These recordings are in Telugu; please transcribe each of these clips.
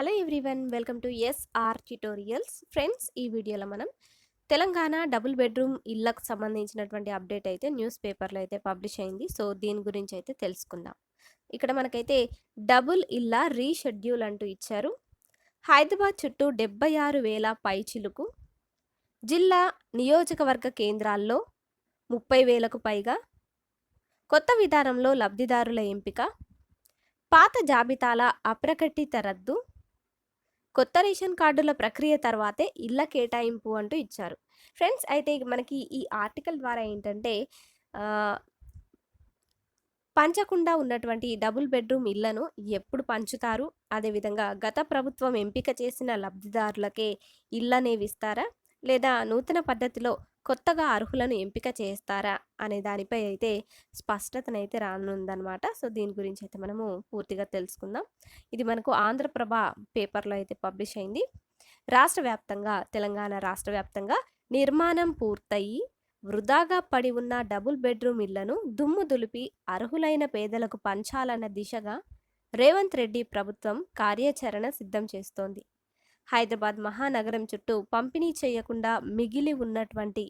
Hello everyone welcome to SR tutorials friends ఈ వీడియోలో మనం తెలంగాణ డబుల్ బెడ్రూమ్ ఇళ్ళకు సంబంధించినటువంటి అప్డేట్ అయితే న్యూస్ పేపర్లో అయితే పబ్లిష్ అయింది. సో దీని గురించి అయితే తెలుసుకుందాం. ఇక్కడ మనకైతే డబుల్ ఇళ్ళ రీషెడ్యూల్ అంటూ ఇచ్చారు. హైదరాబాద్ చుట్టూ డెబ్బై ఆరు వేల పైచిలుకు జిల్లా నియోజకవర్గ కేంద్రాల్లో ముప్పై వేలకు పైగా కొత్త విధానంలో లబ్ధిదారుల ఎంపిక పాత జాబితాల అప్రకటిత రద్దు కొత్త రేషన్ కార్డుల ప్రక్రియ తర్వాతే ఇళ్ళ కేటాయింపు అంటూ ఇచ్చారు. ఫ్రెండ్స్ అయితే మనకి ఈ ఆర్టికల్ ద్వారా ఏంటంటే పంచకుండా ఉన్నటువంటి డబుల్ బెడ్రూమ్ ఇళ్ళను ఎప్పుడు పంచుతారు? అదేవిధంగా గత ప్రభుత్వం ఎంపిక చేసిన లబ్ధిదారులకే ఇళ్ళనేవి ఇస్తారా? లేదా నూతన పద్ధతిలో కొత్తగా అర్హులను ఎంపిక చేస్తారా? అనే దానిపై అయితే స్పష్టతనైతే రానుందనమాట సో దీని గురించి అయితే మనము పూర్తిగా తెలుసుకుందాం. ఇది మనకు ఆంధ్రప్రభ పేపర్లో అయితే పబ్లిష్ అయింది. రాష్ట్ర వ్యాప్తంగా తెలంగాణ రాష్ట్ర వ్యాప్తంగా నిర్మాణం పూర్తయి వృధాగా పడి ఉన్న డబుల్ బెడ్రూమ్ ఇళ్ళను దుమ్ము దులిపి అర్హులైన పేదలకు పంచాలన్న దిశగా రేవంత్ రెడ్డి ప్రభుత్వం కార్యాచరణ సిద్ధం చేస్తోంది. హైదరాబాద్ మహానగరం చుట్టూ పంపిణీ చేయకుండా మిగిలి ఉన్నటువంటి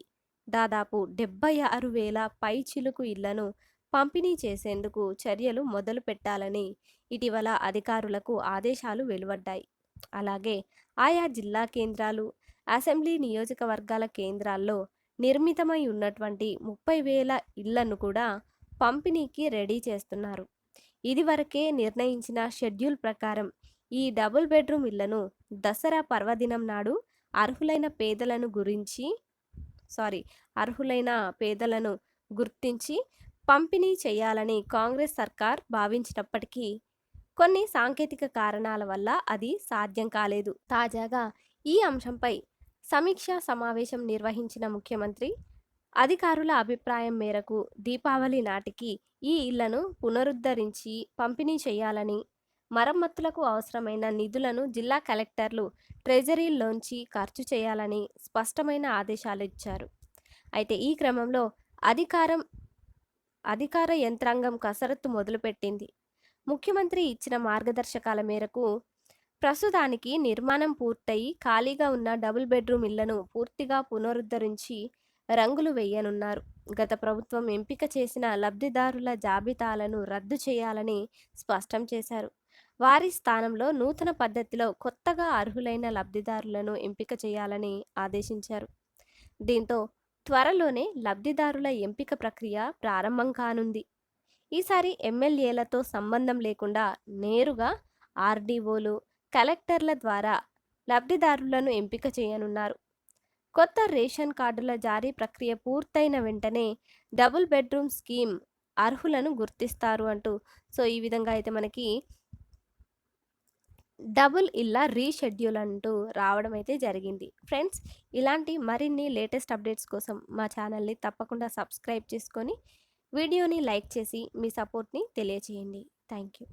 దాదాపు డెబ్బై ఆరు వేల పై చిలుకు ఇళ్ళను పంపిణీ చేసేందుకు చర్యలు మొదలు పెట్టాలని ఇటీవల అధికారులకు ఆదేశాలు వెలువడ్డాయి. అలాగే ఆయా జిల్లా కేంద్రాలు అసెంబ్లీ నియోజకవర్గాల కేంద్రాల్లో నిర్మితమై ఉన్నటువంటి ముప్పై వేల ఇళ్ళను కూడా పంపిణీకి రెడీ చేస్తున్నారు. ఇదివరకే నిర్ణయించిన షెడ్యూల్ ప్రకారం ఈ డబుల్ బెడ్రూమ్ ఇళ్ళను దసరా పర్వదినం నాడు అర్హులైన పేదలను గురించి సారీ అర్హులైన పేదలను గుర్తించి పంపిణీ చేయాలని కాంగ్రెస్ సర్కార్ భావించినప్పటికీ కొన్ని సాంకేతిక కారణాల వల్ల అది సాధ్యం కాలేదు. తాజాగా ఈ అంశంపై సమీక్షా సమావేశం నిర్వహించిన ముఖ్యమంత్రి అధికారుల అభిప్రాయం మేరకు దీపావళి నాటికి ఈ ఇళ్ళను పునరుద్ధరించి పంపిణీ చేయాలని మరమ్మతులకు అవసరమైన నిధులను జిల్లా కలెక్టర్లు ట్రెజరీలోంచి ఖర్చు చేయాలని స్పష్టమైన ఆదేశాలు ఇచ్చారు. అయితే ఈ క్రమంలో అధికారం అధికార యంత్రాంగం కసరత్తు మొదలుపెట్టింది. ముఖ్యమంత్రి ఇచ్చిన మార్గదర్శకాల మేరకు ప్రస్తుతానికి నిర్మాణం పూర్తయి ఖాళీగా ఉన్న డబుల్ బెడ్రూమ్ ఇళ్ళను పూర్తిగా పునరుద్ధరించి రంగులు వేయనున్నారు. గత ప్రభుత్వం ఎంపిక చేసిన లబ్ధిదారుల జాబితాలను రద్దు చేయాలని స్పష్టం చేశారు. వారి స్థానంలో నూతన పద్ధతిలో కొత్తగా అర్హులైన లబ్ధిదారులను ఎంపిక చేయాలని ఆదేశించారు. దీంతో త్వరలోనే లబ్ధిదారుల ఎంపిక ప్రక్రియ ప్రారంభం కానుంది. ఈసారి ఎమ్మెల్యేలతో సంబంధం లేకుండా నేరుగా ఆర్డీఓలు కలెక్టర్ల ద్వారా లబ్ధిదారులను ఎంపిక చేయనున్నారు. కొత్త రేషన్ కార్డుల జారీ ప్రక్రియ పూర్తయిన వెంటనే డబుల్ బెడ్రూమ్ స్కీమ్ అర్హులను గుర్తిస్తారు అంటూ సో ఈ విధంగా అయితే మనకి డబుల్ ఇలా రీషెడ్యూల్ అంటూ రావడం అయితే జరిగింది. ఫ్రెండ్స్ ఇలాంటి మరిన్ని లేటెస్ట్ అప్డేట్స్ కోసం మా ఛానల్ని తప్పకుండా సబ్స్క్రైబ్ చేసుకొని వీడియోని లైక్ చేసి మీ సపోర్ట్ని తెలియచేయండి. Thank you